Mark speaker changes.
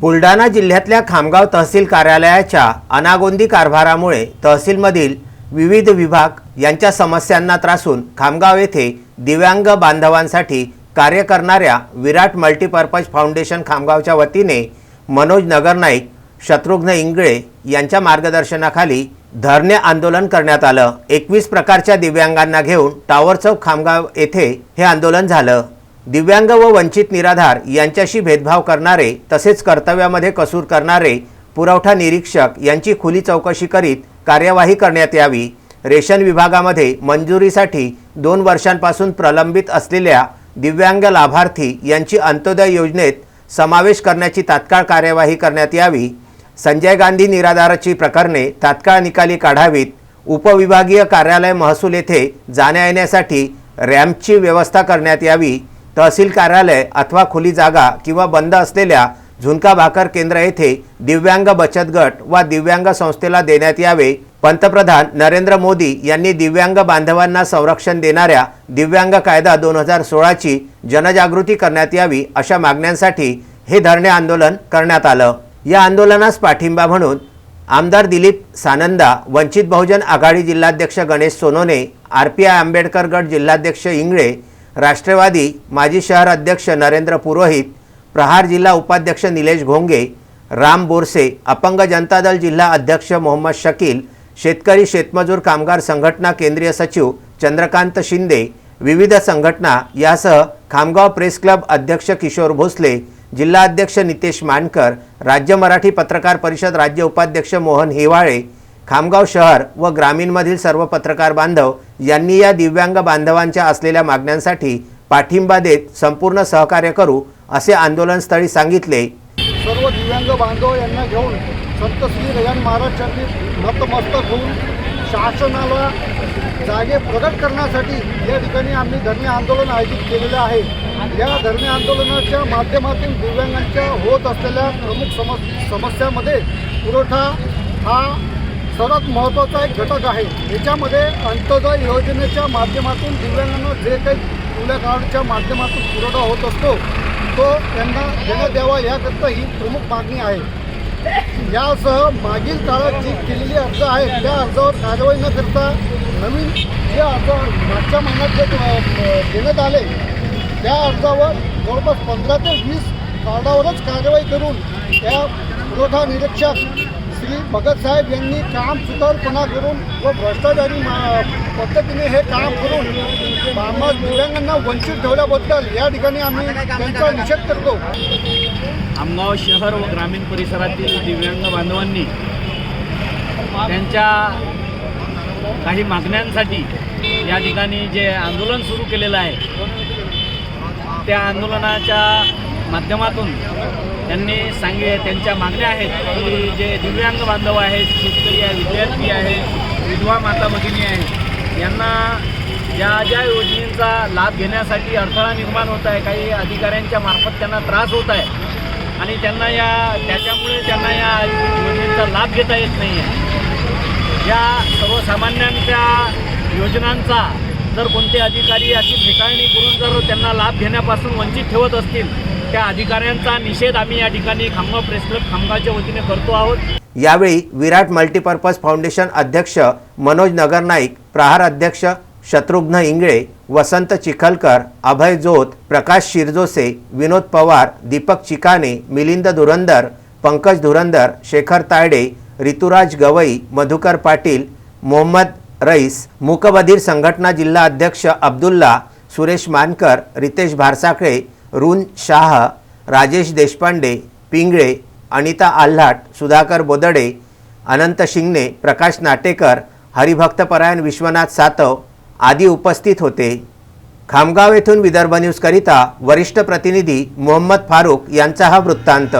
Speaker 1: बुलढाणा जिल्ह्यातल्या खामगाव तहसील कार्यालयाच्या अनागोंदी कारभारामुळे तहसीलमधील विविध विभाग यांच्या समस्यांना त्रासून खामगाव येथे दिव्यांग बांधवांसाठी कार्य करणाऱ्या विराट मल्टीपर्पज फाउंडेशन खामगावच्या वतीने मनोज नगरनाईक शत्रुघ्न इंगळे यांच्या मार्गदर्शनाखाली धरणे आंदोलन करण्यात आलं. एकवीस प्रकारच्या दिव्यांगांना घेऊन टावर चौक खामगाव येथे हे आंदोलन झालं. दिव्यांग व वंचित निराधार यांच्याशी भेदभाव करणारे तसेच कर्तव्यामध्ये कसूर करणारे पुरवठा निरीक्षक यांची खुली चौकशी करीत कार्यवाही करण्यात यावी. रेशन विभागामध्ये मंजुरीसाठी दोन वर्षांपासून प्रलंबित असलेल्या दिव्यांग लाभार्थी यांची अंत्योदय योजनेत समावेश करण्याची तात्काळ कार्यवाही करण्यात यावी. संजय गांधी निराधाराची प्रकरणे तात्काळ निकाली काढावीत. उपविभागीय कार्यालय महसूल येथे जाण्या येण्यासाठी रॅम्पची व्यवस्था करण्यात यावी. तहसील कार्यालय अथवा खुली जागा किंवा बंद असलेल्या झुणका भाकर केंद्र येथे दिव्यांग बचत गट वा दिव्यांग संस्थेला देण्यात यावे. पंतप्रधान नरेंद्र मोदी यांनी दिव्यांग बांधवांना संरक्षण देणाऱ्या दिव्यांग कायदा दोन हजार सोळाची जनजागृती करण्यात यावी अशा मागण्यांसाठी हे धरणे आंदोलन करण्यात आलं. या आंदोलनास पाठिंबा म्हणून आमदार दिलीप सानंदा वंचित बहुजन आघाडी जिल्हाध्यक्ष Ganesh Sonone R P I Ambedkar गट जिल्हाध्यक्ष इंगळे राष्ट्रवादी माजी शहर अध्यक्ष नरेंद्र पुरोहित प्रहार जिल्हा उपाध्यक्ष निलेश घोंगे राम बोरसे अपंग जनता दल जिल्हा अध्यक्ष मोहम्मद शकील शेतकरी शेतमजूर कामगार संघटना केंद्रीय सचिव चंद्रकांत शिंदे विविध संघटना यासह खामगाव प्रेस क्लब अध्यक्ष किशोर भोसले जिल्हा अध्यक्ष नितेश मानकर राज्य मराठी पत्रकार परिषद राज्य उपाध्यक्ष मोहन हिवाळे खामगाव शहर व ग्रामीणमधील सर्व पत्रकार बांधव यांनी या दिव्यांग बांधवांच्या असलेल्या मागण्यांसाठी पाठिंबा देत संपूर्ण सहकार्य करू असे आंदोलनस्थळी सांगितले.
Speaker 2: सर्व दिव्यांग बांधव यांना घेऊन संत श्री गजान महाराज चरणी नतमस्तक होऊन शासनाला जागे प्रगट करण्यासाठी या ठिकाणी आम्ही धरणे आंदोलन आयोजित केलेलं आहे. या धरणे आंदोलनाच्या माध्यमातून दिव्यांगांच्या होत असलेल्या प्रमुख समस्यामध्ये पुरवठा हा सर्वात महत्त्वाचा एक घटक आहे. याच्यामध्ये अंत्योदय योजनेच्या माध्यमातून दिव्यांगांना जे काही खुल्या कार्डच्या माध्यमातून पुरवठा होत असतो तो त्यांना देण्यात द्यावा याकरता ही प्रमुख मागणी आहे. यासह मागील काळात जी केलेली अर्ज आहेत त्या अर्जावर कारवाई न करता नवीन जे अर्ज मागच्या महिन्यात जे देण्यात आले त्या अर्जावर जवळपास पंधरा ते वीस कार्डावरच कारवाई करून त्या पुरवठा निरीक्षक श्री भगतसाहेब यांनी काम सुतारपणा करून व भ्रष्टाचारी पद्धतीने हे काम करून आम्हा दिव्यांगांना वंचित ठेवल्याबद्दल या ठिकाणी आम्ही त्यांचा निषेध करतो.
Speaker 3: आमगाव शहर व ग्रामीण परिसरातील दिव्यांग बांधवांनी त्यांच्या काही मागण्यांसाठी या ठिकाणी जे आंदोलन सुरू केलेलं आहे त्या आंदोलनाच्या माध्यमातून त्यांनी सांगे त्यांच्या मागण्या आहेत की जे दिव्यांग बांधव आहेत शेतकरी आहे विद्यार्थी आहे विधवा माता भगिनी आहे यांना या ज्या योजनेचा लाभ घेण्यासाठी अडथळा निर्माण होत आहे काही अधिकाऱ्यांच्या मार्फत त्यांना त्रास होत आहे आणि त्यांना या त्याच्यामुळे त्यांना या योजनेचा लाभ घेता येत नाही आहे या सर्वसामान्यांच्या योजनांचा जर कोणते अधिकारी अशी फेटाळणी करून जर त्यांना लाभ घेण्यापासून वंचित ठेवत असतील त्या अधिकाऱ्यांचा निषेध आम्ही या ठिकाणी खामगाव प्रेस क्लब खामगावच्या वतीने करतो आहोत.
Speaker 1: यावेळी विराट मल्टीपर्पज फाउंडेशन अध्यक्ष मनोज नगरनाईक प्रहार अध्यक्ष शत्रुघ्न इंगळे वसंत चिखलकर अभय जोत प्रकाश शिरजोसे विनोद पवार दीपक चिकाने मिलिंद धुरंदर पंकज धुरंदर शेखर तायडे ऋतुराज गवई मधुकर पाटील मोहम्मद रईस मुकबधीर संघटना जिल्हा अध्यक्ष अब्दुल्ला सुरेश मानकर रितेश भारसाकळे रुन शाह राजेश देशपांडे पिंगळे अनिता आल्हाट सुधाकर बोदडे अनंत शिंगणे प्रकाश नाटेकर हरिभक्तपरायण विश्वनाथ सातव आदी उपस्थित होते. खामगाव येथून विदर्भ न्यूजकरिता वरिष्ठ प्रतिनिधी मोहम्मद फारूक यांचा हा वृत्तांत.